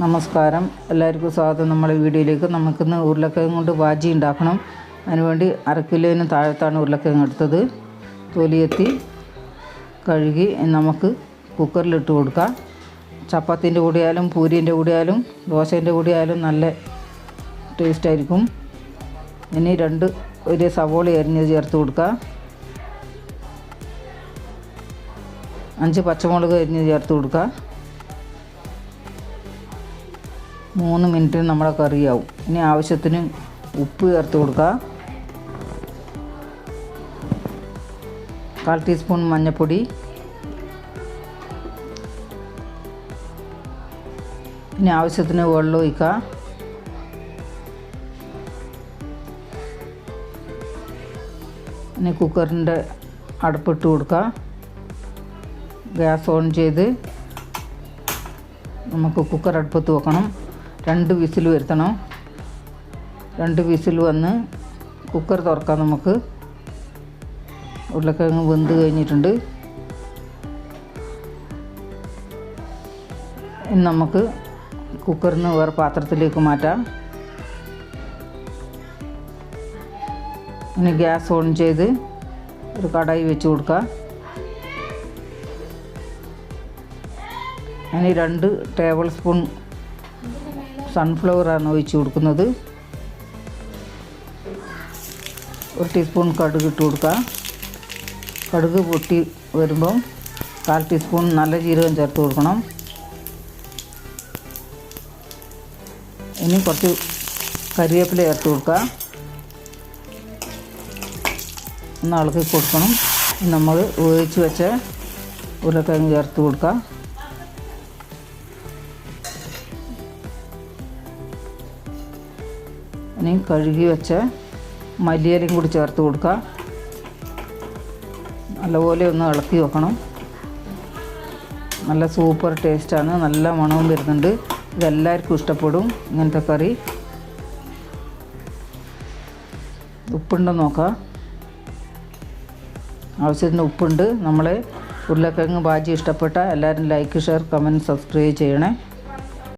നമസ്കാരം. എല്ലാവർക്കും സ്വാഗതം. നമ്മളെ വീഡിയോയിലേക്ക് നമുക്കിന്ന് ഉരുളക്കിഴങ്ങ് കൊണ്ട് വാജി ഉണ്ടാക്കണം. അതിനുവേണ്ടി അര താഴത്താണ് ഉരുളക്കിഴങ്ങ് എടുത്തത്. തൊലിയെത്തി കഴുകി നമുക്ക് കുക്കറിലിട്ട് കൊടുക്കാം. ചപ്പാത്തിന്റെ കൂടെയായാലും പൂരീന്റെ കൂടെയായാലും ദോശേന്റെ കൂടെയായാലും നല്ല ടേസ്റ്റ് ആയിരിക്കും. ഇനി രണ്ട് ഒരു സവോള അരിഞ്ഞ് ചേർത്ത് കൊടുക്കുക അഞ്ച് പച്ചമുളക് അരിഞ്ഞ് ചേർത്ത് കൊടുക്കുക മൂന്ന് മിനിറ്റ് നമ്മുടെ കറിയാവും. ഇനി ആവശ്യത്തിന് ഉപ്പ് ചേർത്ത് കൊടുക്കുക. കാൽ ടീസ്പൂൺ മഞ്ഞൾപ്പൊടി ഇനി ആവശ്യത്തിന് വെള്ളം ഒഴിക്കുക. ഇനി കുക്കറിന്റെ അടുപ്പിട്ട് കൊടുക്കുക. ഗ്യാസ് ഓൺ ചെയ്ത് നമുക്ക് കുക്കർ അടുപ്പത്ത് വെക്കണം. രണ്ട് വിസിൽ വരുത്തണം. രണ്ട് വിസിൽ വന്ന് കുക്കർ തുറക്കാം നമുക്ക്. ഉരുളക്കിഴങ്ങ് വെന്ത് കഴിഞ്ഞിട്ടുണ്ട്. ഇനി നമുക്ക് കുക്കറിന് വേറെ പാത്രത്തിലേക്ക് മാറ്റാം. ഇനി ഗ്യാസ് ഓൺ ചെയ്ത് ഒരു കടായി വെച്ച് കൊടുക്കുക ഇനി രണ്ട് ടേബിൾ സ്പൂൺ സൺഫ്ലവറാണ് ഒഴിച്ച് കൊടുക്കുന്നത്. ഒരു ടീസ്പൂൺ കടുക് ഇട്ട് കൊടുക്കുക. കടുക് പൊട്ടി വരുമ്പം കാൽ ടീസ്പൂൺ നല്ല ജീരകം ചേർത്ത് കൊടുക്കണം. ഇനി കുറച്ച് കരിവേപ്പില ചേർത്ത് കൊടുക്കുക. ഒന്ന് ഇളക്കി കൊടുക്കണം. നമ്മൾ വേവിച്ച് വെച്ച ഉരുളക്കിഴങ്ങ് ചേർത്ത് കൊടുക്കുക. ഇനി കഴുകി വെച്ച മല്ലിയിലയും കൂടി ചേർത്ത് കൊടുക്കുക. നല്ലപോലെ ഒന്ന് ഇളക്കി വെക്കണം. നല്ല സൂപ്പർ ടേസ്റ്റാണ് നല്ല മണവും വരുന്നുണ്ട്. ഇതെല്ലാവർക്കും ഇഷ്ടപ്പെടും. ഇങ്ങനത്തെ കറി. ഉപ്പുണ്ടോ നോക്കാം. ആവശ്യത്തിന് ഉപ്പുണ്ട്. നമ്മളെ ഉരുളക്കിഴങ്ങ് ബാജി ഇഷ്ടപ്പെട്ട എല്ലാവരും ലൈക്ക് ഷെയർ കമന്റ് സബ്സ്ക്രൈബ് ചെയ്യണേ.